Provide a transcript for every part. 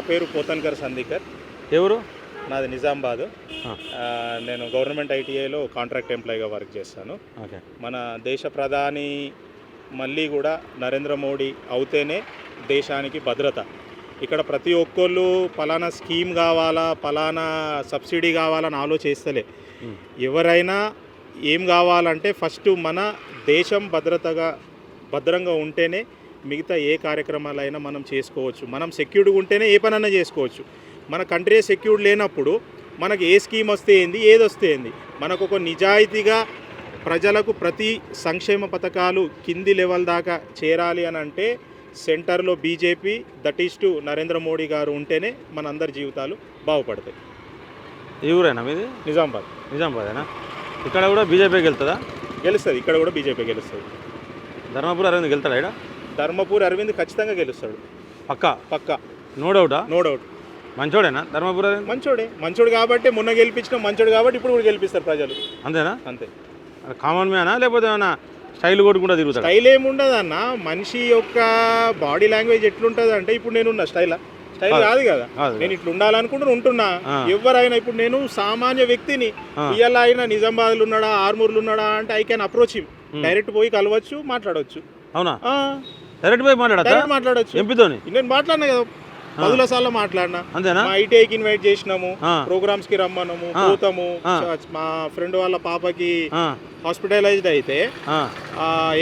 పేరు పోతన్కర్ సందీకర్. ఎవరు? నాది నిజామాబాద్. నేను గవర్నమెంట్ ఐటీఐలో కాంట్రాక్ట్ ఎంప్లాయీగా వర్క్ చేస్తాను. మన దేశ ప్రధాని మళ్ళీ కూడా నరేంద్ర మోడీ అవుతేనే దేశానికి భద్రత. ఇక్కడ ప్రతి ఒక్కళ్ళు పలానా స్కీమ్ కావాలా పలానా సబ్సిడీ కావాలని ఆలోచిస్తలే. ఎవరైనా ఏం కావాలంటే ఫస్ట్ మన దేశం భద్రతగా భద్రంగా ఉంటేనే మిగతా ఏ కార్యక్రమాలైనా మనం చేసుకోవచ్చు. మనం సెక్యూర్డ్గా ఉంటేనే ఏ పనైనా చేసుకోవచ్చు. మన కంట్రీ సెక్యూర్డ్ లేనప్పుడు మనకి ఏ స్కీమ్ వస్తే ఏంది ఏది వస్తే ఏంది? మనకు ఒక నిజాయితీగా ప్రజలకు ప్రతి సంక్షేమ పథకాలు కింది లెవెల్ దాకా చేరాలి అని అంటే సెంటర్లో BJP that is to Narendra Modi గారు ఉంటేనే మన అందరి జీవితాలు బాగుపడతాయి. ఈ ఊరేనా మీది? నిజామాబాద్ నిజామాబాదేనా ఇక్కడ కూడా బీజేపీకి వెళ్తుందా? గెలుస్తుంది ఇక్కడ కూడా బీజేపీ గెలుస్తుంది. ధర్మపురి అరవింద్ వెళ్తాడా ఇక్కడ? ధర్మపూర్ అరవింద్ ఖచ్చితంగా గెలుస్తాడు. పక్క? పక్క. నో డౌటా నో డౌట్ మంచోడేనా? ధర్మపురి అరవింద్? మంచోడే. మంచోడు కాబట్టి మొన్న గెలిపించిన మంచోడు కాబట్టి ఇప్పుడు కూడా గెలిపిస్తారు ప్రజలు. అంతేనా? అంతే. కామన్ మ్యానా లేకపోతే ఏమైనా స్టైల్ కొట్టుకుంటా తిరుగుతాడా? స్టైల్ ఏముండదు అన్న మనిషి యొక్క బాడీ లాంగ్వేజ్ ఎట్లుంటుంది అంటే ఇప్పుడు నేనున్నా స్టైల్. స్టైల్ కాదు. కాదు. నేను ఇట్లా ఉండాలనుకుంటున్నా ఉంటున్నా. ఎవరైనా ఇప్పుడు నేను సామాన్య వ్యక్తిని. ఇవాళ ఆయన నిజామాబాద్లో ఉన్నాడా ఆర్మూర్లు ఉన్నాడా అంటే I can approach him. Direct పోయి కలవచ్చు మాట్లాడవచ్చు. అవునా? డైరెక్ట్ పోయి మాట్లాడతా డైరెక్ట్ మాట్లాడవచ్చు ఎంపీతోని? నేను మాట్లాడినా కదా పదుల సార్లు మాట్లాడినా. అంతేనా? మా ఐటీఐకి ఇన్వైట్ చేసినాము ప్రోగ్రామ్స్కి రమ్మన్నాము ఆ. పోతాము. మా ఫ్రెండ్ వాళ్ళ పాపకి హాస్పిటలైజ్డ్ అయితే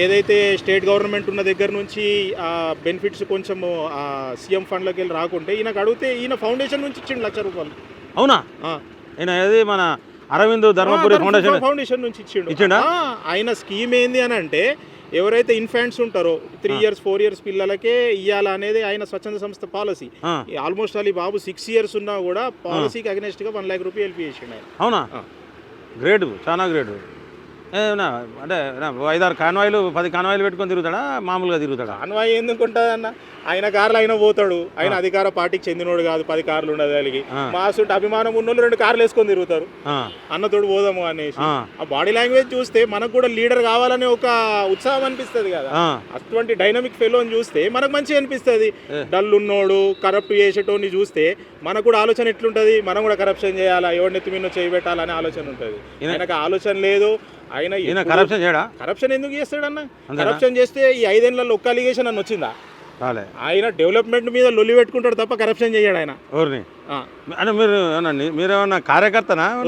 ఏదైతే స్టేట్ గవర్నమెంట్ ఉన్న దగ్గర నుంచి ఆ బెనిఫిట్స్ కొంచెం సీఎం ఫండ్లోకి వెళ్ళి రాకుంటే ఈయనకు అడిగితే ఈయన ఫౌండేషన్ నుంచి ఇచ్చిండు లక్ష రూపాయలు. అవునా. ఈయన ఏది మన అరవింద్ ధర్మపురి ఫౌండేషన్ ఫౌండేషన్ నుంచి ఇచ్చిండు. ఇచ్చిండా? ఆయన స్కీమ్ ఏంది అని అంటే ఎవరైతే ఇన్ఫాంట్స్ ఉంటారో త్రీ. ఇయర్స్ ఫోర్ ఇయర్స్ పిల్లలకే ఇవ్వాలా అనేది ఆయన స్వచ్ఛంద సంస్థ policy. Almost Ali Babu six years ఉన్నా కూడా పాలసీకి అగనెస్ట్గా వన్ లాక్ రూపీ హెల్ప్ చేసిండు ఆయన. అవునా. గ్రేట్ చాలా గ్రేట్ ఏనా అంటే ఐదారు కాన్వాయిలు పది కాన్వాయిలు పెట్టుకొని తిరుగుతాడా? మామూలుగా తిరుగుతాడా? కాన్వాయ్ ఎందుకు ఉంటుంది అన్న? ఆయన కార్లు ఆయన పోతాడు. ఆయన. అధికార పార్టీకి చెందినోడు కాదు పది కార్లు ఉండదు వాళ్ళకి ఆ. మా సుంటి అభిమానం ఉన్నోళ్ళు రెండు కార్లు వేసుకొని తిరుగుతారు. అన్నతోడు పోదాము అనేసి. ఆ, బాడీ లాంగ్వేజ్ చూస్తే మనకు కూడా లీడర్ కావాలనే ఒక ఉత్సాహం అనిపిస్తుంది కదా. అటువంటి డైనమిక్ ఫెలోని చూస్తే మనకు మంచిగా అనిపిస్తుంది. డల్ ఉన్నోడు కరప్ట్ చేసేటోని చూస్తే మనకు కూడా ఆలోచన ఎట్లుంటది? మనం కూడా కరప్షన్ చేయాలా? ఎవరినెత్తి మీద చేయబెట్టాలనే ఆలోచన ఉంటుంది. ఆయనకు ఆలోచన లేదు. ఆయన కరప్షన్ చేయడా? కరప్షన్ ఎందుకు చేస్తాడన్న? కరప్షన్ చేస్తే ఈ ఐదేళ్ళలో ఒక్క అలిగేషన్ అని వచ్చిందా? ఆయన డెవలప్మెంట్ మీద లొల్లి పెట్టుకుంటాడు తప్ప కరప్షన్ చేయడు ఆయన. ఎవరిని. అంటే మీరు మీరేమన్నా కార్యకర్తనా?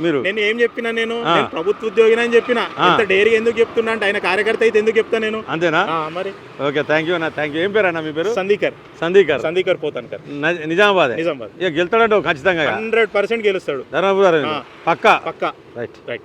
మీరు? నేను ఏం చెప్పినా నేను? ప్రభుత్వ ఉద్యోగిని అని చెప్పిన. ఆ. ఎంత డైరీగా ఎందుకు చెప్తున్నా అంటే ఆయన కార్యకర్త అయితే ఎందుకు చెప్తా నేను? అంతేనా? మరి. ఓకే థ్యాంక్ యూ అన్న థ్యాంక్ యూ ఏం పేరు అన్న మీ పేరు? సందీకర్. సందీకర్. సందీకర్ పోతాన్కర్. న- నిజామాబాద్? నిజామాబాద్. ఇక గెలుతాడంటే ఖచ్చితంగా హండ్రెడ్ పర్సెంట్ గెలుస్తాడు. ధర్మపురి. పక్కా? పక్కా. Right right